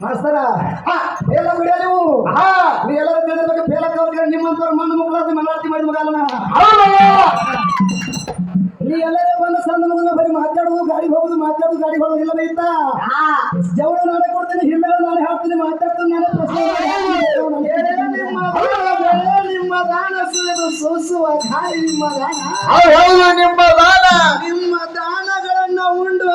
ಮಾಸ್ತರ ಎಲ್ಲ ಬಿಡ ನೀವು. ನೀ ಎಲ್ಲರೂ ತಿಳಿದಬೇಕು ಫೇಲಕ್ಕ ಅವ್ರಿಗೆ ನಿಮ್ಮಂತವ್ರ ಮಣ್ಣು ಮುಕ್ಕಳಾತಿ ಮಂಗಳಾರತಿ ಮಾಡಿ ಮಗಲ್ಲ ನೀ ಎಲ್ಲರೂ ಬಂದು ಸಣ್ಣ ಮಗನ ಬರೀ ಮಾತಾಡುದು ಗಾಡಿ ಹೋಗುದು ಮಾತಾಡುದು ಗಾಡಿ ಹೋಗೋದು ಇಲ್ಲ ಬೈತ ಜವಳ ನಾನೇ ಕೊಡ್ತೀನಿ ಹಿಮ್ಮೇಳ ನಾನೇ ಹಾಕ್ತೀನಿ ಮಾತಾಡ್ತೀನಿ ನಾನೇ ಪ್ರಶ್ನೆ. ನಿಮ್ಮ ದಾನ, ಸುಳಿದು ಸೂಸುವ ಗಾಳಿ ನಿಮ್ಮ ದಾನ. ನಿಮ್ಮ ದಾನ. ನಿಮ್ಮ ದಾನಗಳನ್ನ ಉಂಡು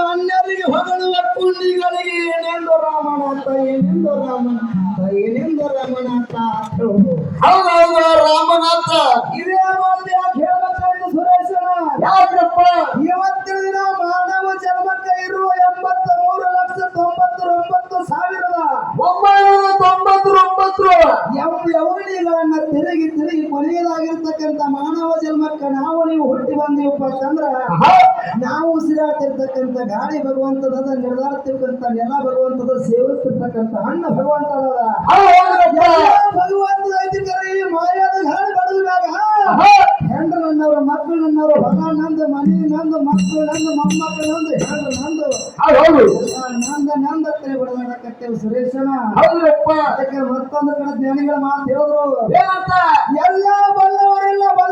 ಅನ್ಯರಿಗೆ ಹೊಗಳುವ ಪುಣ್ಯಗಳಿಗೆ ಏನೆಂದು ರಾಮನಾಥ ಏನೆಂದು ರಾಮನಾಥ ಏನೆಂದು ರಾಮನಾಥ ಹೌದು ಹೌದು ರಾಮನಾಥ ಇದೇ ಮಾತು ಯಾಕೆ ಹೇಳ್ಬೇಕಾಯ್ತು ಸುರೇಶನ ಯಾಕಪ್ಪ? ಇವತ್ತಿನ ದಿನ ಮಾನವ ಜನ್ಮಕ್ಕೆ ಇರುವ ಎಂಬತ್ತ ಮೂರು ಲಕ್ಷ ತೊಂಬತ್ತೊಂಬತ್ತು ಸಾವಿರದ. ಒಂಬೈನೂರ ತೊಂಬತ್ತೊಂಬತ್ತು ಯಾವ ಯವನಿಗಳನ್ನ ತಿರುಗಿ ತಿರುಗಿ ಕೊನೆಯದಾಗಿರ್ತಕ್ಕಂಥ ಮಾನವ ಜನ್ಮಕ್ಕೆ ನಾವು ನೀವು ಹುಟ್ಟಿ ಬಂದೀವಪ್ಪ ಅಂತಂದ್ರ ಉಸಿರಾಡ್ತಿರ್ತಕ್ಕಂಥ ಗಾಳಿ ಭಗವಂತದ ನಿರ್ಧಾರತಿರ್ತಕ್ಕಂಥ ನೆಲ ಭಗವಂತದ ಸೇವಿಸ್ತಿರ್ತಕ್ಕಂಥ ಹಣ್ಣು ಭಗವಂತದ ಭಗವಂತದ ಐತಿಕರ ಮಾಯಾದ ಗಾಳಿ ಬಡದಾಗ ಹೆಂಡ್ರ ನನ್ನವರು ಮಕ್ಕಳು ನನ್ನವರು ಹೊಲ ನಂದು ಮನೆ ನಂದು ಮಕ್ಕಳು ನಂದು ಮೊಮ್ಮಕ್ಕಳು ನಂದು ಹೆಂಡ್ರ ನಂದು ನಂದ ನಂದ ಕೈ ಬಡದಾಡಕತ್ತೇವೆ ಸುರೇಶನ ಅದಕ್ಕೆ ಮತ್ತೊಂದು ಕಡೆ ಜ್ಞಾನಿಗಳ ಮಾತು ಹೇಳಿದ್ರು. ಎಲ್ಲ ಬಲ್ಲವರೆಲ್ಲ ಬಲ್ಲವರು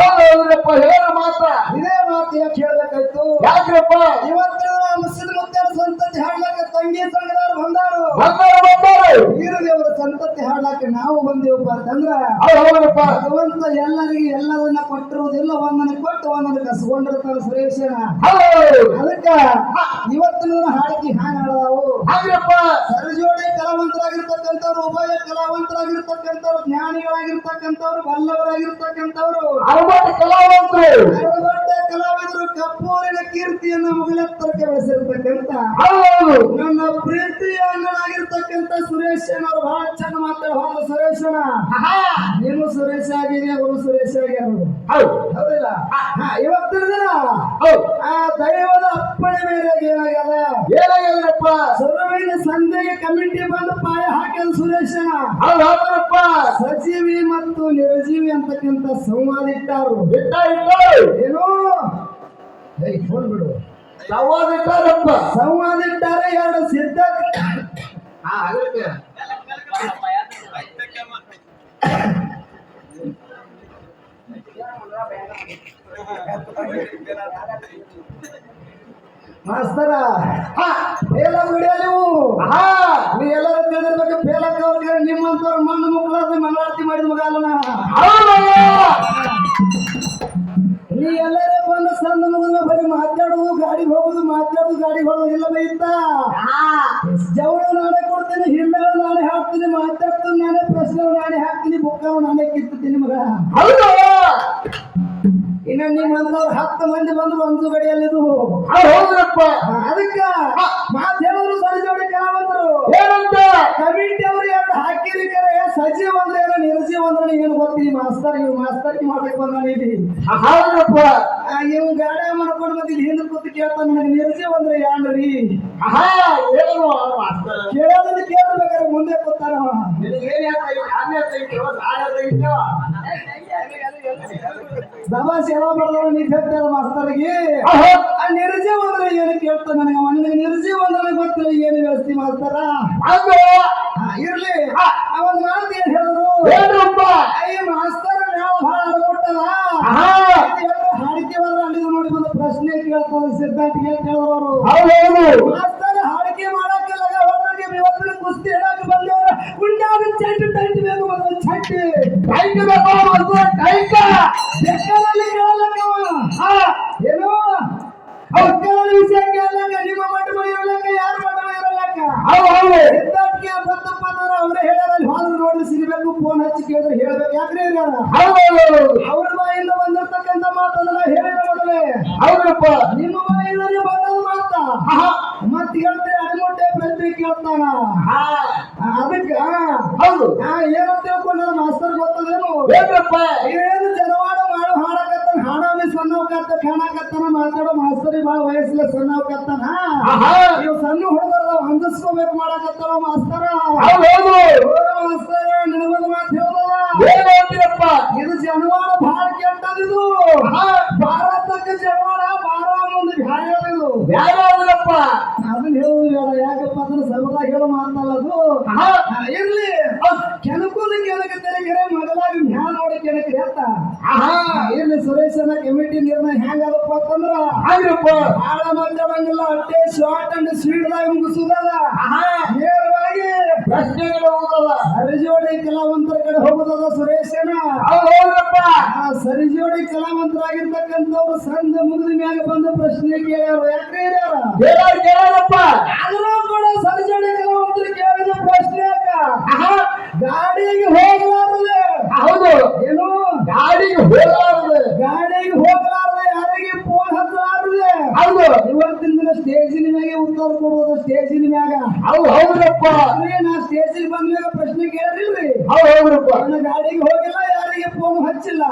ಹೌದಪ್ಪ ಹೇಳ ಮಾತ್ರ. ಇದೇ ಮಾತು ಯಾಕೆ ಹೇಳ್ಬೇಕಾಯ್ತು? ಯಾಕ್ರಪ್ಪ? ಇವತ್ತಿನ ಮುಸ್ಲಿಂ ಮುತ್ತರ ಸಂತತಿ ಹಾಡ್ಲಕ್ಕ ತಂಗಿ ಸಂಗದವ್ರು ಬಂದಾರು. ಬಂದಾರು ಬಂದಾರು. ವೀರದೇವರ ಸಂತತಿ ಹಾಡಕ್ಕೆ ನಾವು ಬಂದೇವಪ್ಪ ಅಂತಂದ್ರ ಹೌದು ಹೌದಪ್ಪ. ಭಗವಂತ ಎಲ್ಲರಿಗೆ ಎಲ್ಲದನ್ನ ಕೊಟ್ಟಿರುವುದಿಲ್ಲ ಒಂದನ್ನ ಕೊಟ್ಟು ಒಂದನ್ನ ಕಸ್ಕೊಂಡಿರ್ತಾರ ಸುರೇಶನ. ಅದಕ್ಕ ಇವತ್ತಿನ ಹಾಡಿಕೆ ಹ್ಯಾಂಗ ಹಾಡದಾವು? ಹಾಗ್ರಪ್ಪ ಸರಜೋಡಿ ಕಲಾವಂತರಾಗಿರ್ತಕ್ಕಂಥವ್ರು ಉಭಯ ಕಲಾವಂತರಾಗಿರ್ತಕ್ಕಂಥವ್ರು ಜ್ಞಾನಿಗಳಾಗಿರ್ತಕ್ಕಂಥವ್ರು ಬಲ್ಲವರಾಗಿರ್ತಕ್ಕಂಥವ್ರು. ಕಲಾವಂತರು. ಕಲಾವಿದರು ಕಪ್ಪೂರಿನ ಕೀರ್ತಿಯನ್ನ ಮುಗಿಲೆತ್ತರಕ್ಕೆ ಬೆಳೆಸಿರ್ತಕ್ಕಂತ ನನ್ನ ಪ್ರೀತಿಯ ಅಣ್ಣನಾಗಿರ್ತಕ್ಕಂತ ಸುರೇಶ್ ಅವರು ಬಹಳ ಚೆನ್ನ ಮಾತಾಡ ಹೋದ ಸುರೇಶನ ನೀನು ಸುರೇಶ ಆಗಿದೆ ಅವರು ಸುರೇಶ ಆಗ್ಯಾರು ಹೌದು. ಹೌದಿಲ್ಲ? ಇವತ್ತಿನ ದಿನ ಆ ದೈವದ ಅಪ್ಪಣೆ ಮೇರೆಗೆ ಏನಾಗ್ಯದ? ಏನಾಗ್ಯದಪ್ಪ? ಸುರವಿನ ಸಂಜೆಗೆ ಕಮಿಟಿ ಬಂದು ಪಾಯ ಹಾಕಿದ ಸುರೇಶನ ಹೌದು ಹೌದಪ್ಪ ಸಜೀವಿ ಮತ್ತು ನಿರಜೀವಿ ಅಂತಕ್ಕಂತ ಸಂವಾದ ಇಟ್ಟಾರು. ಇಟ್ಟ ಏನೋ ಏನು ಫೋನ್ ಬಿಡು. ಸಂವಾದ ಇಟ್ಟಾರಪ್ಪ. ಸಂವಾದ ಇಟ್ಟಾರೆ ಎರಡು ಸಿದ್ಧ. ಹಾ ಅದಕ್ಕೆ ಮಾಸ್ತರ ಫೇಲ ಬಿಡಿಯ ನೀವು? ಹಾ. ನೀ ಎಲ್ಲರೂ ತಿಳಿದಿರ್ಬೇಕು ಫೇಲ್ ಅವ್ರಿಗೆ ನಿಮ್ಮಂತವ್ರ ಮಣ್ಣು ಮುಕ್ಕಳಾದ ಮಂಗಳಾರತಿ ಮಾಡಿದ ಮಗ ಅಲ್ಲ ನೀ. ಎಲ್ಲರೇ ಬಂದು ಸಂದ ಮಗನ ಬರೀ ಮಾತಾಡುದು ಗಾಡಿ ಹೋಗುದು ಮಾತಾಡುದು ಗಾಡಿ ಹೋಗುದು ಇಲ್ಲ ಬೈತ ಜವಳ ನಾನೇ ಕೊಡ್ತೀನಿ ಹಿಮ್ಮೇಳ ನಾನೇ ಹಾಕ್ತೀನಿ, ಮಾತಾಡ್ತೀನಿ, ನಾನೇ ಪ್ರಶ್ನೆ ನಾನೇ ಹಾಕ್ತೀನಿ ಬೊಕ್ಕ ನಾನೇ ಕಿತ್ತೀನಿ ಮಗ. ಇನ್ನ ನಿಮ್ಮಂತವ್ರು ಹತ್ತು ಮಂದಿ ಬಂದ್ರು ಒಂದು ಗಡಿಯಲ್ಲಿದು ಹೌದು ಹೌದ್ರಪ್ಪ. ಅದಕ್ಕ ಮಾಧ್ಯಮರು ಹೇಳಿದ್ರು ಸರಿ ಜೋಡಿ ಕಲಾವಂತರು ಏನಂತ? ಕಮಿಟಿ ಅವ್ರು ಎರಡು ಹಾಕಿರಿ ಕರೆ. ಸಜೀವ್ ಅಂದ್ರೆ ಏನೋ? ನಿರ್ಜೀವ್ ಅಂದ್ರೆ ಏನು ಗೊತ್ತಿ ಮಾಸ್ತರ್ ಇವ್ ಮಾಸ್ತರ್ ಮಾಡ್ಬೇಕು ಅಂದ್ರೆ ಹೌದ್ರಪ್ಪ. ಆ, ಇವ್ ಗಾಡಿ ಮಾಡ್ಕೊಂಡು ಬಂದಿದ್ದು ಹಿಂದೆ ಕೂತು ಕೇಳ್ತಾನ ನನಗೆ ನಿರ್ಜೀವ್ ಅಂದ್ರೆ ಯಾನ್ರಿ? ಏನು ಕೇಳೋದನ್ನ ಕೇಳ್ಬೇಕಾರೆ ಮುಂದೆ ಕೂತಾರ ನಿನಗೆ ತೆಗಿತೀವೋ ನಾಳೆ ತೆಗಿತೀವೋ ದಬಾಸ್ ಸೇವಾ ಬರ್ದವ ನೀ ಹೇಳ್ತಾರ ಮಾಸ್ತರ್ಗೆ ಆ ನಿರ್ಜೀವಂದ್ರ ಅಂದ್ರೆ ಏನು ಕೇಳ್ತಾನ ನನಗೆ? ನಿನಗೆ ನಿರ್ಜೀವ್ ಅಂದ್ರೆ ಗೊತ್ತಿಲ್ಲ ಏನು ವ್ಯವಸ್ಥೆ ಮಾಡ್ತಾರ? ಇರ್ಲಿ. ಅವನ್ ಮಾತು ಏನ್ ಹೇಳಿದ್ರು? ಅಯ್ಯ ಮಾಸ್ತರ್ ನಾವು ಭಾಳ ಅಡ್ಕೊಟ್ಟಲ್ಲ ಹಾ ಹಾಡಿಕೆ ಬಂದ್ರೆ ಅಲ್ಲಿ ನೋಡಿ ಬಂದು ಪ್ರಶ್ನೆ ಕೇಳ್ತಾರೆ ಸಿದ್ಧಾಂತ ಕೇಳೋರು ಮಾತನ್ನ ಹೇಳಿದ ಮೊದಲೇ ಹೌದಪ್ಪ ನಿಮ್ಮ ಮನೆಯಲ್ಲಿ ಬಂದದ ಮಾತ ಮತ್ ಹೇಳ್ತೀರಿ ಪ್ರಶ್ನೆ ಕೇಳ್ತಾನ ಅದಕ್ಕ ಹೌದು. ಆ, ಏನಂತ ತಿಳ್ಕೊಂಡ ಮಾಸ್ತರ್ ಗೊತ್ತದೇನು? ಏನು ಜನವಾಡ ಮಾಡು ಹಾಡಕತ್ತಾನ ಹಾಡ ಮಿಸ್ ಸಣ್ಣವಕತ್ತ ಕಾಣಕತ್ತಾನ ಮಾತಾಡೋ ಮಾಸ್ತರಿ ಭಾಳ ವಯಸ್ಸಿಲ್ಲ ಸಣ್ಣವಕತ್ತಾನ ಇವ್ ಸಣ್ಣ ಹುಡುಗರ ಹೊಂದಿಸ್ಕೋಬೇಕು ಮಾಡಕತ್ತಾವ ಮಾಸ್ತರ. ಮಾಸ್ತರ ನಿನಗೊಂದು ಮಾತು ಏನ್ ಹೇಳ್ತೀರಪ್ಪ? ಇದು ಜನವಾಡ ಬಹಳ ಕೆಟ್ಟದಿದು. ಭಾರತಕ್ಕೆ ಜನವಾಡ ಬಾರ ಮುಂದೆ ಯಾರಾದ್ರಪ್ಪ ಅದನ್ನ ಹೇಳುದು ಬೇಡ ಯಾಕಪ್ಪ ಅದನ್ನ ಸರ್ವದಾಗ ಹೇಳೋ ಮಾತಲ್ಲ ಅದು ಆಹಾ ಆ, ಇರ್ಲಿ ಕೆನಕುದು ಕೆನಕ ಗಿರ ಮೊದಲಾಗಿ ಮ್ಯಾ ನೋಡಿ ಕೆನಕ್ರಿ ಅಂತ ಆಹಾ. ಏನು ಸುರೇಶನ ಕಮಿಟಿ ನಿರ್ಣಯ ಹೆಂಗದಪ್ಪ ಅಂತಂದ್ರ? ಹಂಗ್ರಪ್ಪ ಬಹಳ ಬಂದಿಲ್ಲ ಅಟ್ಟೆ ಶಾರ್ಟ್ ಅಂಡ್ ಸ್ವೀಟ್ ದಾಗ ಮುಗಿಸುದಲ್ಲ. ನೇರವಾಗಿ ಪ್ರಶ್ನೆಗಳು ಹೋಗಲ್ಲ ಸರಿಜೋಡಿ ಕಲಾವಂತರ ಕಡೆ ಹೋಗುದದ ಸುರೇಶನ? ಹೌದಪ್ಪ ಆ ಸರಿಜೋಡಿ ಕಲಾವಂತರಾಗಿರ್ತಕ್ಕಂಥವ್ರು ಸಂದ ಮುಗಿದ ಮ್ಯಾಗ ಬಂದು ಪ್ರಶ್ನೆ ಕೇಳ್ಯಾರ. ಯಾಕ್ರಿ ಕೇಳಾರಪ್ಪ. ಆದ್ರೂ ಕೂಡ ಸರಿಜೋಡಿ ಕಲಾವಂತರು ಕೇಳಿದ ಪ್ರಶ್ನೆ ಅಕ್ಕ ಗಾಡಿಗೆ ಹೋಗಲಾರದೆ. ಹೌದು. ಏನು? ಗಾಡಿಗೆ ಹೋಗಲಾರದೆ. ಗಾಡಿಗೆ ಹೋಗಲಾರದೆ ಯಾರಿಗೆ ಫೋನ್ ಹಚ್ಚಲಾರದೆ? ಹೌದು. ಇವತ್ತಿನ ದಿನ ಸ್ಟೇಜಿನ ಮ್ಯಾಗೆ ಉತ್ತರ ಕೊಡುವುದು? ಸ್ಟೇಜಿನ ಮ್ಯಾಗ ಹೌದು ಹೌದ್ರಪ್ಪ. ನಾ ಸ್ಟೇಜಿಗೆ ಬಂದ ಮ್ಯಾಗ ಪ್ರಶ್ನೆ ಕೇಳಿಲ್ರಿ ಹೌದು ಹೌದ್ರಪ್ಪ. ನನ್ನ ಗಾಡಿಗೆ ಹೋಗಿಲ್ಲ ಯಾರಿಗೆ ಫೋನ್ ಹಚ್ಚಿಲ್ಲ?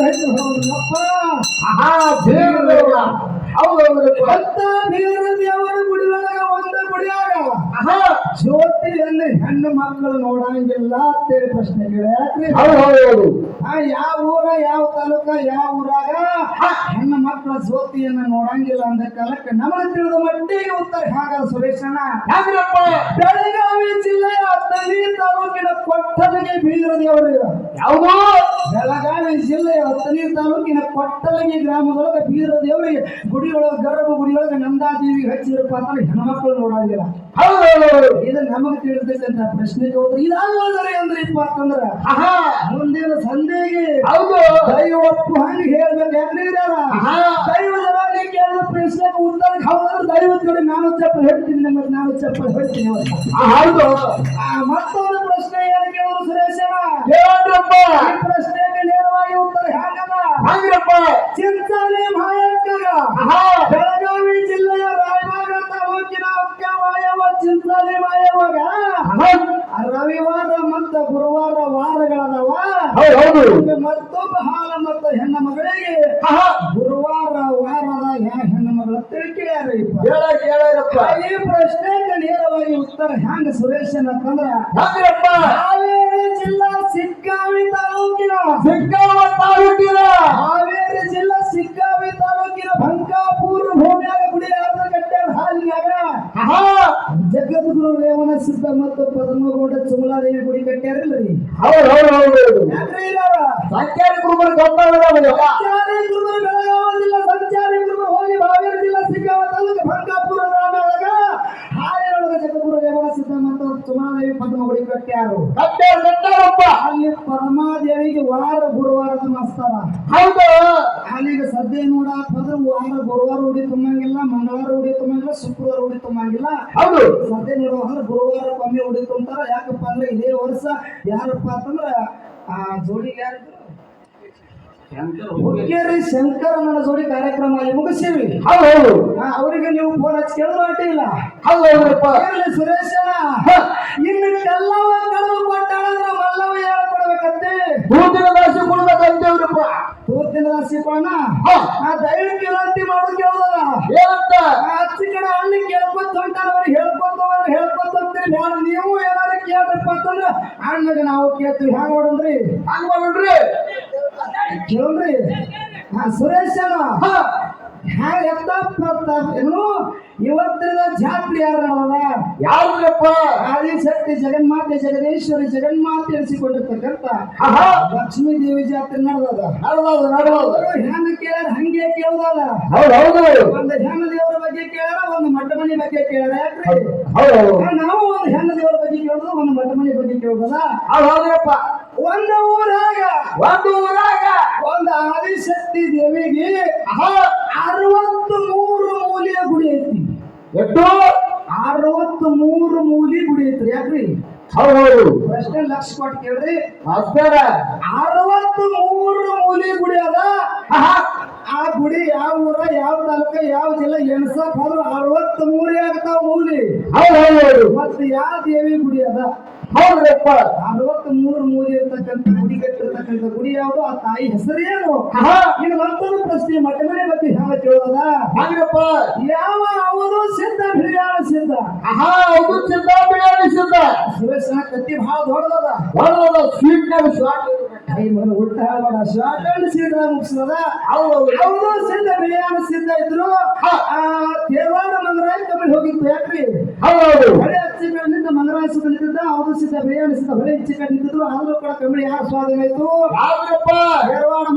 ಹೆಚ್ಚು ಆಹಾ ದೇವ್ರ ಹೌದು ಅಂತ ಬೀರ ದೇವರ ಗುಡಿ ಒಳಗ ಒಂದ ಗುಡಿಯಾಗ ಜ್ಯೋತಿಯಲ್ಲಿ ಹೆಣ್ಣು ಮಕ್ಕಳು ನೋಡಂಗಿಲ್ಲ ಅಂತೇಳಿ ಪ್ರಶ್ನೆ ಕೇಳ್ಯಾಕ್ರಿ ಹೌದು ಯಾವ ಊರ ಯಾವ ತಾಲೂಕ ಯಾವ ಊರಾಗ ಹೆಣ್ಣು ಮಕ್ಕಳ ಜ್ಯೋತಿಯನ್ನ ನೋಡಂಗಿಲ್ಲ ಅಂದ ಕಾಲಕ್ಕೆ ನಮಗೆ ತಿಳಿದ ಮಟ್ಟಿಗೆ ಉತ್ತರ ಹಾಗ ಸುರೇಶಣ್ಣ ಹಂಗ್ರಪ್ಪ ಬೆಳಗಾವಿ ಜಿಲ್ಲೆಯ ತಲಿ ತಾಲೂಕಿನ ಕೊಟ್ಟಲಿಗೆ ಬೀರದೇವರು ಯಾವುದು? ಬೆಳಗಾವಿ ಜಿಲ್ಲೆಯ ತಲಿ ತಾಲೂಕಿನ ಕೊಟ್ಟಲಿಗೆ ಗ್ರಾಮದೊಳಗೆ ಬೀರದೇವರಿಗೆ ಗುಡಿಯೊಳಗೆ ಗರ್ಭ ಗುಡಿಯೊಳಗೆ ನಂದಾದೇವಿಗೆ ಹಚ್ಚಿರಪ್ಪ ಅಂತಂದ್ರೆ ಹೆಣ್ಮಕ್ಳು ನೋಡಂಗಿಲ್ಲ. ಇದು ನಮಗೆ ತಿಳಿದಕ್ಕಂತ ಪ್ರಶ್ನೆಗೆ ಹೋದ್ರೆ ಇದಲ್ಲದರೆ ಅಂದ್ರೆ ಇಪ್ಪ ಅಂತಂದ್ರ ಮುಂದಿನ ಸಂಧಿಗೆ ಹೌದು. ದೈವಪ್ಪು ಹಂಗೆ ಹೇಳ್ಬೇಕು. ಯಾಕ್ರಿ ಇದಾರ ಆಹಾ. ದೈವ ಜನ ನೀ ಕೇಳಿದ ಪ್ರಶ್ನೆಗೆ ಉತ್ತರ ಹೌದ್ರೆ ದೈವದ ಕಡೆ ನಾನು ಚಪ್ಪಲ್ ಹೇಳ್ತೀನಿ ನಿಮ್ಮಲ್ಲಿ ನಾನು ಚಪ್ಪಲ್ ಹೇಳ್ತೀನಿ ಹೌದು. ಮತ್ತೊಂದು ಪ್ರಶ್ನೆ ಏನು ಕೇಳಿದ್ರು ಸುರೇಶನ ಪ್ರಶ್ನೆಗೆ ನೇರವಾಗಿ ಉತ್ತರ ಹ್ಯಾಂಗದ ಹಂಗ್ರಪ್ಪ ಚಿಂತಾನೆ ಮಾಯಕ್ಕಗ ಬೆಳಗಾವಿ ಜಿಲ್ಲೆಯ ರಾಯಬಾಗ ಹೋಗಿನ ಅಕ್ಕ ಮಾಯವ ಚಿಂತಾನೆ ಮಾಯವಾಗ ರವಿವಾರ ಮತ್ತು ಗುರುವಾರ ವಾರಗಳದವ. ಹೌದು ಮತ್ತೊಬ್ಬ ಹಾಲ ಮತ್ತು ಹೆಣ್ಣ ಮಗಳಿಗೆ. ಗುರುವಾರ ವಾರದ ಯಾ ಹೆಣ್ಣು ಮಗಳ ತಿಳ್ಕಿಳ್ಯಾರ ಈ ಪ್ರಶ್ನೆಗೆ ನೇರವಾಗಿ ಉತ್ತರ ಹ್ಯಾಂಗ ಸುರೇಶ್ ಅಂತಂದ್ರ ಹಾವೇರಿ ಜಿಲ್ಲಾ ಸಿಕ್ಕಾವಿ ತಾಲೂಕಿನ ಸಿಕ್ಕಾವ ತಾಲೂಕಿನ ಹಾವೇರಿ ಜಿಲ್ಲಾ ಸಿಕ್ಕಾವಿ ತಾಲೂಕಿನ ಬಂಕಾಪುರ ಭೂಮಿಯಾಗ ಗುಡಿ ಯಾರ್ದ ಹಾಲಿನಾಗ ಜಗದ್ಗುರು ರೇವಣ ಸಿದ್ಧ ಮತ್ತು ಪದ್ಮಗೌಡ ಚುಮಲಾದೇವಿ ಗುಡಿ ಕಟ್ಟ್ಯಾರಿಲ್ರಿ? ಹೌದು ಹೌದು ಹೌದು ಯಾಕ್ರಿ ಇಲ್ಲಾರ? ಗೊತ್ತಾಗಲ್ಲ ಗುರುಗಳು ಮಾಸ್ತಾರ ಹೌದು. ಅಲ್ಲಿಗೆ ಸದ್ಯ ನೋಡಕ್ ಹೋದ್ರೆ ವಾರ ಗುರುವಾರ ಉಡಿ ತುಂಬಂಗಿಲ್ಲ ಮಂಗಳವಾರ ಉಡಿ ತುಂಬಂಗಿಲ್ಲ ಶುಕ್ರವಾರ ಉಡಿ ತುಂಬಂಗಿಲ್ಲ. ಹೌದು. ಸದ್ಯ ನೋಡುವಾಗ ಗುರುವಾರ ಕಮ್ಮಿ ಉಡಿ ತುಂಬ್ತಾರ. ಯಾಕಪ್ಪ ಅಂದ್ರೆ ಇದೇ ವರ್ಷ ಯಾರಪ್ಪ ಅಂತಂದ್ರ ಆ ಜೋಡಿ ಯಾರಿದ್ರು ಹುಕ್ಕೇರಿ ಶಂಕರ ನನ್ನ ಜೋಡಿ ಕಾರ್ಯಕ್ರಮ ಅಲ್ಲಿ ಮುಗಿಸಿವಿ ಹೌದು ಅವರಿಗೆ ನೀವು ಫೋನ್ ಹಚ್ಚಿ ಕೇಳಿದ್ರು ಅಡ್ಡಿ ಇಲ್ಲ. ಹೌದು ಹೌದ್ರಪ್ಪ ಇರ್ಲಿ ಸುರೇಶನ ಇನ್ನು ಕಲ್ಲವ ಕಳೆದು ಕೊಟ್ಟಾಳಂದ್ರ ಮಲ್ಲವ ಯಾರು ಕೊಡ್ಬೇಕಂತೆ ರಾಶಿ ದಾಸಿ ಕೊಡ್ಬೇಕಂತೇವ್ರಪ್ಪ ತೂತಿನ ರಾಶಿಕೋಣ ಹಾ. ಆ ದೈವಕ್ಕೆ ವಿನಂತಿ ಮಾಡೋದು ಕೇಳೋದಲ್ಲ? ಏನಂತ? ಆ ಅಚ್ಚಿ ಕಡೆ ಅಣ್ಣ ಕೇಳ್ಕೊತ ಹೊಂಟಾನ ಅವ್ರಿಗೆ ಹೇಳ್ಕೊತ ಹೋದ್ರೆ ಹೇಳ್ಕೊತ ಹೋಗ್ತೀರಿ ಬ್ಯಾಡ ನೀವು ಏನಾದ್ರು ಕೇಳ್ರಪ್ಪ ಅಂತಂದ್ರೆ ಅಣ್ಣಗೆ ನಾವು ಕೇಳ್ತೀವಿ. ಹ್ಯಾಂಗ ಮಾಡೋಣ್ರಿ? ಹಂಗ ಮಾಡ್ರಿ ಕೇಳ್ರಿ ಹಾ ಎತ್ತ ಪ್ರತಾಪ್ ಏನು ಇವತ್ತಿನ ಜಾತ್ರೆ ಯಾರು ನಡೆದ ಯಾರಪ್ಪ ಆದಿಶಕ್ತಿ ಜಗನ್ಮಾತೆ ಜಗದೀಶ್ವರಿ ಜಗನ್ಮಾತೆ ಎನಿಸಿಕೊಂಡಿರ್ತಕ್ಕಂಥ ಆಹಾ ಲಕ್ಷ್ಮೀ ದೇವಿ ಜಾತ್ರೆ ನಡೆದದ ನಡ್ಬೋದು ನಡ್ಬೋದು ಹೆಣ್ಣು ಕೇಳ್ಯಾರ ಹಂಗೆ ಕೇಳ್ದಲ್ಲ ಹೌದು ಹೌದು ಒಂದು ಹೆಣ್ಣು ದೇವರ ಬಗ್ಗೆ ಕೇಳ್ಯಾರ ಒಂದು ಮಠ ಬಗ್ಗೆ ಕೇಳ್ಯಾರ ಯಾಕ್ರಿ ನಾವು ಒಂದು ಹೆಣ್ಣು ದೇವರ ಬಗ್ಗೆ ಕೇಳೋದು ಒಂದು ಮಠ ಮನೆ ಬಗ್ಗೆ ಕೇಳೋದಲ್ಲ ಅದು ಹೌದ್ರಪ್ಪ. ಒಂದು ಊರಾಗ. ಒಂದು ಊರಾಗ. ಒಂದು ಆದಿಶಕ್ತಿ ದೇವಿಗೆ ಅರವತ್ತು ಮೂರು ಮೂಲೆಯ ಗುಡಿ ಐತಿ. ಎಷ್ಟು? ಅರವತ್ತು ಮೂರು ಮೂಲಿ ಗುಡಿ ಐತ್ರಿ ಯಾಕ್ರಿ? ಹೌದು. ಪ್ರಶ್ನೆ ಲಕ್ಷ ಕೊಟ್ಟು ಕೇಳ್ರಿ. ಮಾಸ್ತರ ಅರವತ್ತು ಮೂರು ಮೂಲಿ ಗುಡಿ ಅದ. ಆ ಗುಡಿ ಯಾವ ಊರ ಯಾವ ತಾಲೂಕ ಯಾವ ಜಿಲ್ಲೆ ಎಣ್ಸಕ್ ಹೋದ್ರು ಅರವತ್ತ್ ಮೂರೇ ಆಗ್ತಾವ ಮೂಲಿ. ಹೌದು ಹೌದು ಮತ್ತೆ ಯಾವ ದೇವಿ ಗುಡಿ ಅದ? ಹೌದ್ರಪ್ಪ ಅರವತ್ತ್ ಮೂರು ಕಟ್ಟಿರ್ತಕ್ಕಂಥ ಗುಡಿ ಯಾವುದು ಆ ತಾಯಿ ಹೆಸರೇನು ಇದು ಮತ್ತೊಂದು ಪ್ರಶ್ನೆ ಮಠ ಮನೆ ಬಗ್ಗೆ ಹೆಂಗ ಕೇಳೋದ? ಹಂಗಪ್ಪ. ಯಾವ ಅವನು ಸಿದ್ಧ ಬಿಳಿಯಾಳ ಸಿದ್ಧ? ಆಹಾ ಅವನು ಸಿದ್ಧ ಬಿರಿಯಾನಿ ಸಿದ್ಧ. ಸುರೇಶನ ಕತ್ತಿ ಬಹಳ ದೊಡ್ಡದ ಸ್ವೀಟ್ ಸ್ವೀಟ್ನಾಗ ಸ್ವಾಟ್ ಐ ಮನ ಹುಟ್ಟ ಹಾಳಬೇಡ ಶಾರ್ಟ್ ಸೀಟ್ ಮುಗಿಸ್ತದ ಹೌದು. ಹೌದು ಸಿದ್ಧ ಬಿಳಿಯಾಳ ಸಿದ್ಧ ಇದ್ರು. ತೇರವಾಡ ಮಂಗರಾಯ ಕಮ್ಮಿ ಹೋಗಿತ್ತು ಯಾಕ್ರಿ? ಹೌದು ಹೌದು. ಹೊಳೆ ಹಚ್ಚಿ ಕಣ್ಣಿಂದ ಮಂಗರಾಯ ಸಿದ್ಧ ನಿಂತಿದ್ದ ಹೌದು ಸಿದ್ಧ ಬಿಳಿಯಾಳ ಸಿದ್ಧ ಹೊಳೆ ಹಚ್ಚಿ ಕಣ್ಣು ನಿಂತಿದ್ರು. ಆದ್ರೂ ಕೂಡ ಕಮ್ಮಿ ಯಾರು ಸ್ವಾಧೀನ ಆಯ್ತು? ಯಾವ್ದ್ರಪ್ಪ?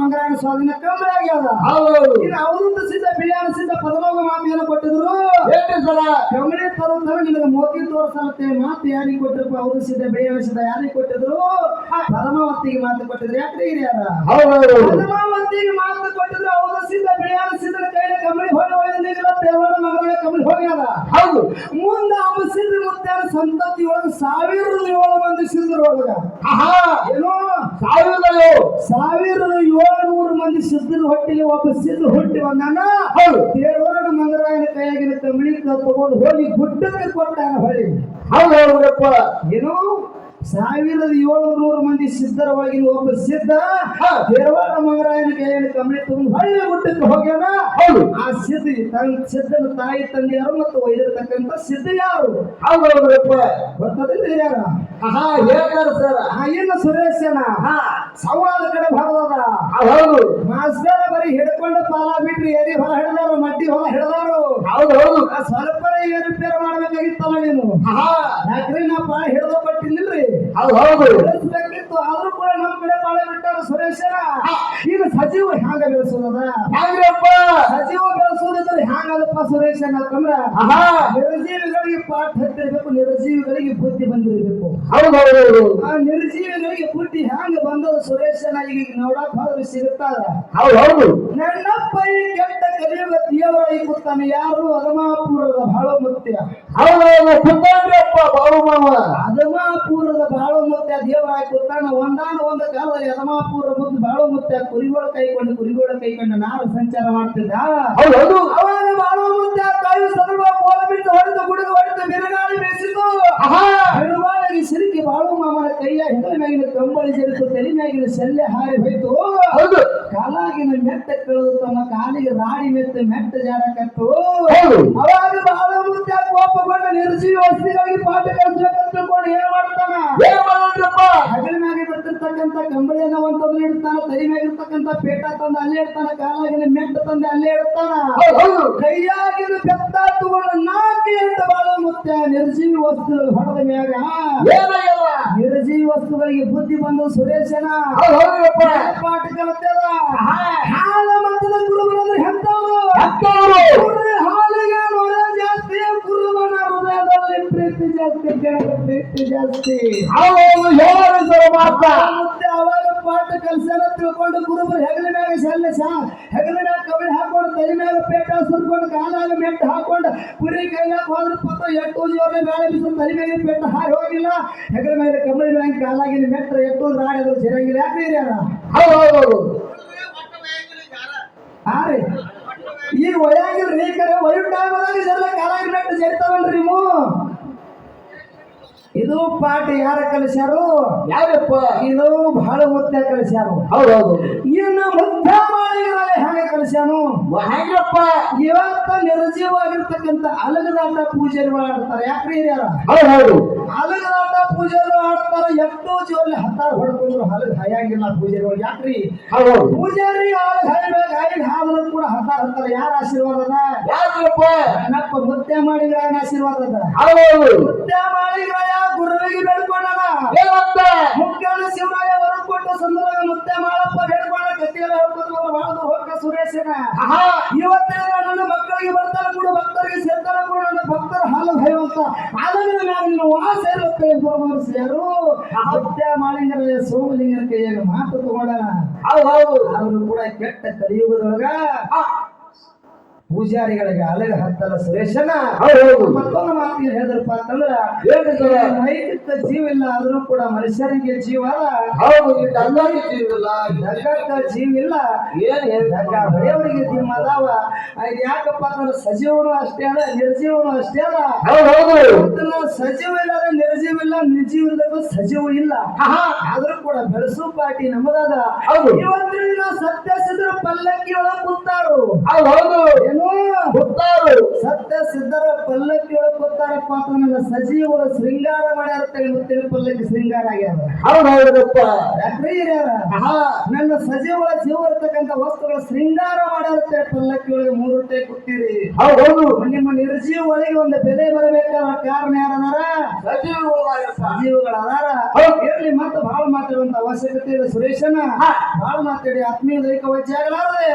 ಮಂಗರಾಯ ಸ್ವಾಧೀನ ಕಮ್ಮಿ ಆಗ್ಯದ. ಹೌದು ಹೌದು. ಇನ್ನು ಅವಧೂತ ಸಿದ್ಧ ಬಿಳಿಯಾಳ ಸಿದ್ಧ ಪದಲೋಕ ಮಾತಿಯನ್ನು ಕೊಟ್ಟಿದ್ರು. ಕಮಲಿ ತರುತ್ತಾರೆ ನಿನಗೆ ಮೋತಿ ತೋರಿಸಲತ್ತೆ ಮಾತು ಯಾರಿಗೆ ಕೊಟ್ಟಿರಪ್ಪ? ಅವರು ಸಿದ್ಧ ಬೆಳೆಯ ಸಿದ್ಧ ಯಾರಿಗೆ ಕೊಟ್ಟಿದ್ರು? ಪರಮಾವತಿಗೆ ಮಾತು ಕೊಟ್ಟಿದ್ರು. ಯಾಕ್ರಿ ಹಿರಿಯರ ಹೌದು ಹೌದು ಪರಮಾವತಿಗೆ ಮಾತು ಕೊಟ್ಟಿದ್ರು ಅವರು ಸಿದ್ಧ ಬೆಳೆಯ ಸಿದ್ಧನ ಕೈಲಿ ಕಂಬಳಿ ಹೋಗಿ ಹೋಯ್ದು ನೀಗಿಲ್ಲ ತೇವಾಡ ಮಗಳ ಕಮಲಿ ಹೋಗ್ಯಾದ. ಹೌದು. ಮುಂದ ಅವ ಸಿದ್ಧ ಮುತ್ತಾರ ಸಂತತಿ ಒಳಗ ಸಾವಿರದ ಏಳು ಮಂದಿ ಸಿದ್ಧರು ಒಳಗ ಆಹಾ. ಏನೋ? ಸಾವಿರದ ಸಾವಿರದ ಏಳ್ನೂರು ಮಂದಿ ಸಿದ್ಧರ ಹೊಟ್ಟಿಗೆ ಒಬ್ಬ ಸಿದ್ಧ ಹುಟ್ಟಿ ಬಂದಾನ. ಹೌದು. ತೇರವಾಡ ಮಂಗರಾಯನ ಕೈಯಾಗಿನ ಕಮಲಿ ತಗೊಂಡು ಹೋಗಿ ಗುಡ್ಡಕ್ಕೆ ಕೊಟ್ಟಾನ ಹೊಳಿ ಹೌದು ಹೌದಪ್ಪ ಏನು? ಸಾವಿರದ ಏಳುನೂರು ಮಂದಿ ಸಿದ್ಧರ ಒಳಗಿನ ಒಬ್ಬ ಸಿದ್ಧ ದೇವರ ಮಂಗರಾಯನ ಕೈಯಲ್ಲಿ ಕಮಲಿ ತಗೊಂಡು ಹಳ್ಳಿ ಗುಡ್ಡಕ್ಕೆ ಹೋಗ್ಯಾನ? ಹೌದು. ಆ ಸಿದ್ಧ ತನ್ನ ಸಿದ್ಧನ ತಾಯಿ ತಂದೆಯರು ಮತ್ತು ಒಯ್ದಿರ್ತಕ್ಕಂಥ ಸಿದ್ಧ ಯಾರು? ಹೌದು ಹೌದ್ರಪ್ಪ ಗೊತ್ತದಿಲ್ಲ ಯಾರ? ಹಾ ಹೇಳ್ತಾರ ಸರ್. ಹಾ ಇನ್ನು ಸುರೇಶನ. ಹಾ. ಸಂವಾದ ಕಡೆ ಬರದ ಹೌದು. ಮಾಸ್ತರ ಬರೀ ಹಿಡ್ಕೊಂಡು ಪಾಲ ಬಿಟ್ರಿ ಎರಿ ಹೊರ ಹಿಡ್ದಾರು ಮಡ್ಡಿ ಹೊರ ಹಿಡ್ದಾರು. ಹೌದು ಹೌದು ಆ ಸ್ವಲ್ಪ ಏರುಪೇರು ಮಾಡ್ಬೇಕಾಗಿತ್ತಲ್ಲ ನೀನು? ಹಾ ಯಾಕ್ರಿ ನಾ ಪಾಳ ಹಿಡ್ದ ಪಟ್ಟಿನಿಲ್ರಿ? ಹೌದು ಹೌದು. ಬೆಳೆಸಬೇಕಿತ್ತು ಆದ್ರೂ ಕೂಡ ನಮ್ಮ ಕಡೆ ಪಾಳ ಬಿಟ್ಟಾರ ಸುರೇಶನ ಈಗ ಸಜೀವ ಹ್ಯಾಂಗ ಬೆಳೆಸೋದ ಹ್ಯಾಂಗ್ರಪ್ಪ ಸಜೀವ ಬೆಳೆಸೋದಿದ್ರೆ ಹ್ಯಾಂಗಲ್ಲಪ್ಪ ಸುರೇಶನ ಅಂತಂದ್ರ ನಿರ್ಜೀವಿಗಳಿಗೆ ಪಾಠ ಹತ್ತಿರಬೇಕು ನಿರ್ಜೀವಿಗಳಿಗೆ ಬುದ್ಧಿ ಬಂದಿರಬೇಕು. ಹೌದು ಹೌದು ಆ ನಿರ್ಜೀವಿಗಳಿಗೆ ಬುದ್ಧಿ ಹ್ಯಾಂಗ ಬಂದದ ಸುರೇಶನ ಈಗ ನೋಡಕ್ ಹೋದ್ರೆ ಸಿಗುತ್ತಾರ ಹೌದು ಹೌದು. ನನ್ನಪ್ಪ ಈ ಕೆಟ್ಟ ಕಲಿಯುಗ ದೇವರಾಗಿ ಕೂತಾನೆ ಯಾರು? ಅದಮಾಪುರದ ಬಹಳ ಮುಖ್ಯ ಹೌದು. ಹೌದು ಬಾಬು ಮಾವ. ಅದಮಾಪುರದ ಬಾಳ ಮುತ್ಯ ದೇವರಾಯ ಕೂತಾನ ಒಂದಾನ ಒಂದ ಕಾಲದಲ್ಲಿ ಯದಮಾಪುರ ಮುಂದೆ ಬಹಳ ಮುತ್ಯ ಕುರಿಗೋಳ ಕೈಕೊಂಡು ಕುರಿಗೋಳ ಕೈಕೊಂಡು ನಾರು ಸಂಚಾರ ಮಾಡ್ತಿದ್ದ. ಹೌದು ಹೌದು. ಅವಾಗ ಬಾಳ ಮುತ್ಯ ಕಾಯು ಸದರ್ವ ಕೋಲ ಬಿಟ್ಟು ಹೊಡೆದು ಗುಡುಗು ಹೊಡೆದು ಬಿರುಗಾಳಿ ಬೀಸಿತು. ಬಿರುಗಾಳಿಗೆ ಸಿಲುಕಿ ಬಾಳು ಮಾಮನ ಕೈಯ ಹಿಂದಿನ ಮ್ಯಾಗಿನ ಕಂಬಳಿ ಸೇರಿತು ತಲೆ ಮ್ಯಾಗಿನ ಸೆಲ್ಲೆ ಹಾರಿ ಹೋಯ್ತು. ಹೌದು. ಕಾಲಾಗಿನ ಮೆಟ್ಟ ಕಳೆದು ತಮ್ಮ ಕಾಲಿಗೆ ರಾಡಿ ಮೆತ್ತ ಮೆಟ್ಟ ಜಾರಕತ್ತು ಹೌದು. ಅವಾಗ ಬಹಳ ಮುದ್ದೆ ಕೋಪಗೊಂಡ ನಿರ್ಜೀವ ಸ್ಥಿರವಾಗಿ ಪಾಠ ಕಲಿಸಬೇಕಂತ ಏನ್ ಮಾಡ್ತಾನ? ಏನ್ ಹಗಲ ಮ್ಯಾಗೆ ಬರ್ತಿರ್ತಕ್ಕಂಥ ಕಂಬಳಿಯನ್ನ ಒಂದ್ ತಂದು ಇಡ್ತಾನ ತಲೆ ಮ್ಯಾಗ ಪೇಟ ತಂದು ಅಲ್ಲೇ ಇಡ್ತಾನ ಕಾಲಾಗಿನ ಮೆಟ್ಟ ತಂದು ಅಲ್ಲೇ ಇಡ್ತಾನ. ಕೈಯಾಗಿನ ಬೆತ್ತ ತಗೊಂಡು ನಾಲ್ಕು ಎಂಟ ಬಾಳ ಮುತ್ಯ ನಿರ್ಜೀವಿ ವಸ್ತುಗಳು ಹೊಡೆದ ಮ್ಯಾಗ ನಿರ್ಜೀವಿ ವಸ್ತುಗಳಿಗೆ ಬುದ್ಧಿ ಬಂದು ಸುರೇಶನ. ಪಾಠ ಕಲಿತದ. ಹಾಲ ಜಾಸ್ತಿ ಜಾಸ್ತಿ ಹೌದು ಹೌದು ಸರ್ ಮಾತ್ರ ಮತ್ತೆ ಅವಾಗ ಪಾಠ ಕಲ್ಸನ ತಿಳ್ಕೊಂಡು ಗುರುಬರು ಹೆಗಲ ಮ್ಯಾಗ ಶಲ್ಯ ಸಾ ಹೆಗಲ ಮ್ಯಾಗ ಕಬಳಿ ಹಾಕೊಂಡು ತಲೆ ಮ್ಯಾಗ ಪೇಟ ಸುರ್ಕೊಂಡು ಕಾಲಾಗ ಮೆಟ್ಟು ಹಾಕೊಂಡು ಕುರಿ ಕೈಲ ಹೋದ್ರ ಪತ್ತ ಎಟ್ಟು ಜೋರ ಬೇಳೆ ಬಿಸಿಲು ತಲೆ ಮೇಲೆ ಪೇಟ ಹಾರಿ ಹೋಗಿಲ್ಲ. ಹೆಗಲ ಮ್ಯಾಗ ಕಬಳಿ ಮ್ಯಾಗ ಕಾಲಾಗಿನ ಮೆಟ್ಟ ಎಟ್ಟು ರಾಡಿ ಅದ್ರ ಸರಿಯಾಗಿಲ್ಲ ಯಾಕೆ ರೀ ಹೌದು ಹಾ ರೀ? ಈಗ ಒಯ್ಯಾಗಿಲ್ರಿ ಕರೆ ಒಯ್ಯು ಅದಾಗ ಜರ ಕಾಲಾಗಿ ಮೆಟ್ಟ ಸೇರ್ತಾವಲ್ರಿ ನೀವು. ಇದು ಪಾಠ ಯಾರ ಕಲಿಸ್ಯಾರು? ಯಾರಪ್ಪ? ಇದು ಬಹಳ ಮುತ್ಯ ಕಲಿಸ್ಯಾರು. ಹೌದೌದು. ಹೌದು ಇನ್ನು ಮುದ್ದ ಮಾಡಿದ್ರೆ ಹೇಗೆ ಕಲಿಸ್ಯಾನು? ಹೇಗಪ್ಪ ಇವತ್ತ ನಿರ್ಜೀವವಾಗಿರ್ತಕ್ಕಂಥ ಅಲಗದಾಟ ಪೂಜೆಗಳು ಆಡ್ತಾರೆ. ಯಾಕ್ರಿ ಹಿರಿಯರ? ಹೌದೌದು. ಹೌದು ಅಲಗದಾಟ ಪೂಜೆಗಳು ಆಡ್ತಾರ. ಎಷ್ಟೋ ಜೋರ್ಲಿ ಹತ್ತಾರ ಹೊಡ್ಕೊಂಡ್ರು ಹಲಗ ಹಾಯಾಗಿಲ್ಲ ಪೂಜೆಗಳು. ಯಾಕ್ರಿ? ಹೌದು ಹೌದು ಪೂಜಾರಿ ಆಳ ಹಾಯ್ಬೇಕು. ಹಾಯಿ ಹಾದ್ರು ಕೂಡ ಹತ್ತಾರ ಹತ್ತಾರ. ಯಾರ ಆಶೀರ್ವಾದ ಯಾಕಪ್ಪ ಮುದ್ದೆ ಮುತ್ಯ ಮಾಡಿಗ್ರಾಯನ ಆಶೀರ್ವಾದ ಹೌದೌದು. ಹೌದು ಹೌದು ಮುತ್ಯ ಮಾಡಿಗ್ರಾಯ ಗುರುವಿಗೆ ಏನಂತ ಮುಖ್ಯಾನ ಶಿವರಾಯ ವರ ಕೊಟ್ಟು ಸಂದರ್ಭ ಮುತ್ಯ ಮಾಡಪ್ಪ ಬೇಡ್ಕೊಂಡ ಗತಿಯಲ್ಲ ಹೇಳ್ಕೊತ ಬಹಳ ದೂರ ಹೋಗ್ಕ ಸುರೇಶನ. ಇವತ್ತೇ ನನ್ನ ಮಕ್ಕಳಿಗೆ ಬರ್ತಾರ ಕೂಡ ಭಕ್ತರಿಗೆ ಸೇರ್ತಾರ ಕೂಡ ನನ್ನ ಭಕ್ತರ ಹಾಲು ಭಯವಂತ ಆಲಮಿನ ಮ್ಯಾಗ ನಿನ್ನ ವಾಸ ಇರುತ್ತೆ ಯಾರು ಮುತ್ಯ ಮಾಳಿಂಗರ ಸೋಮಲಿಂಗರ ಕೈಯಾಗ ಮಾತು ತಗೊಂಡನ ಹೌದು ಹೌದು. ಅವರು ಕೂಡ ಕೆಟ್ಟ ಕಲಿಯುಗದೊಳಗ ಪೂಜಾರಿಗಳಿಗೆ ಅಲಗ ಹತ್ತಲ ಸುರೇಶನ ಮತ್ತೊಂದು ಮಾತು ಹೇಳಿದ್ರಪ್ಪ ಅಂತಂದ್ರ ನೈತಿಕ ಜೀವ ಇಲ್ಲ ಆದ್ರೂ ಕೂಡ ಮನುಷ್ಯರಿಗೆ ಜೀವ ಅಲ್ಲ ಹೌದು ಇಟ್ಟಿರಲ್ಲ ಜಗಕ್ಕ ಜೀವ ಇಲ್ಲ ಏನ್ ಹೇಳ್ ಜಗ ಹೊಡೆಯವರಿಗೆ ಜೀವ ಅದಾವ ಅದ್ ಯಾಕಪ್ಪ ಅಂದ್ರೆ ಸಜೀವನು ಅಷ್ಟೇ ಅಲ್ಲ ನಿರ್ಜೀವನು ಅಷ್ಟೇ ಅದ ಇವತ್ತು ಸಜೀವ ಇಲ್ಲ ಅಂದ್ರೆ ನಿರ್ಜೀವ ಇಲ್ಲ ನಿರ್ಜೀವ ಇಲ್ಲದಕ್ಕೂ ಸಜೀವ ಇಲ್ಲ. ಬೆಳಸು ಪಾಟಿ ನಮ್ಮದಾದ. ಹೌದು. ಇವತ್ತಿನ ದಿನ ಸತ್ಯ ಸಿದ್ಧರ ಪಲ್ಲಕ್ಕಿ ಒಳಗ್ ಕೂತಾರು. ಹೌದು ಹೌದು. ಏನು? ಕೂತಾರು. ಸತ್ಯ ಸಿದ್ಧರ ಪಲ್ಲಕ್ಕಿ ಒಳಗ್ ಕೂತಾರಪ್ಪ ನನ್ನ ಸಜೀವಗಳು ಶೃಂಗಾರ ಮಾಡ್ಯಾರ ಇವತ್ತಿನ ಪಲ್ಲಕ್ಕಿ ಶೃಂಗಾರ ಆಗ್ಯಾರ ಹೌದು ಹೌದಪ್ಪ. ಯಾಕ್ರಿ ಹಿರಿಯರ? ನನ್ನ ಸಜೀವಳ ಜೀವ ಇರ್ತಕ್ಕಂಥ ವಸ್ತುಗಳ ಶೃಂಗಾರ ಮಾಡ್ಯಾರತ್ತೆ ಪಲ್ಲಕ್ಕಿ ಒಳಗೆ ಮೂರು ರೂಪಾಯಿ ಕೂತೀರಿ. ಹೌದು ಹೌದು. ನಿಮ್ಮ ನಿರ್ಜೀವ ಒಳಗೆ ಒಂದು ಬೆಲೆ ಬರಬೇಕಾದ ಕಾರಣ ಯಾರದಾರ? ಸಜೀವಗಳ ಸಜೀವಗಳ ಅದಾರ. ಇರ್ಲಿ ಮತ್ತೆ ಬಹಳ ಮಾತಾಡುವಂತ ಅವಶ್ಯಕತೆ ಇದೆ. ಸುರೇಶನ ಹಾ. ಬಹಳ ಮಾತಾಡಿ. ಆತ್ಮೀಯ ದೈಹಿಕ ವಜ್ಜೆ ಆಗಲಾರದೆ.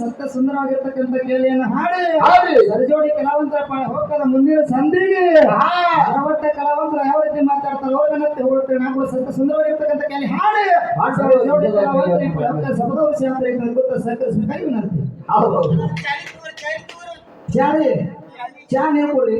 ಸತ್ಯ ಸುಂದರವಾಗಿರ್ತಕ್ಕಂಥ ಕೇಳಿಯನ್ನು ಹಾಡಿ. ಹಾಡಿ. ಸರಿಜೋಡಿ ಕಲಾವಂತರ ಹೋಗದ ಮುಂದಿನ ಸಂಧಿಗೆ. ಅರವತ್ತ ಕಲಾವಂತರ ಯಾವ ರೀತಿ ಮಾತಾಡ್ತಾರೆ ಹೋಗನತ್ತೆ ಹೋಗುತ್ತೆ ಹಾಕೊಂಡು ಸತ್ಯ ಸುಂದರವಾಗಿರ್ತಕ್ಕಂಥ ಕೇಳಿ ಹಾಡಿ. ಸರಿಜೋಡಿ ಕಲಾವಂತರ ಸಭದವಶ ಅಂತ ಗೊತ್ತ ಸಹಕರಿಸಬೇಕಾಗಿ ವಿನಂತಿ. ಚಾರಿ ಚಾ ನೀವು ಕೊಡ್ರಿ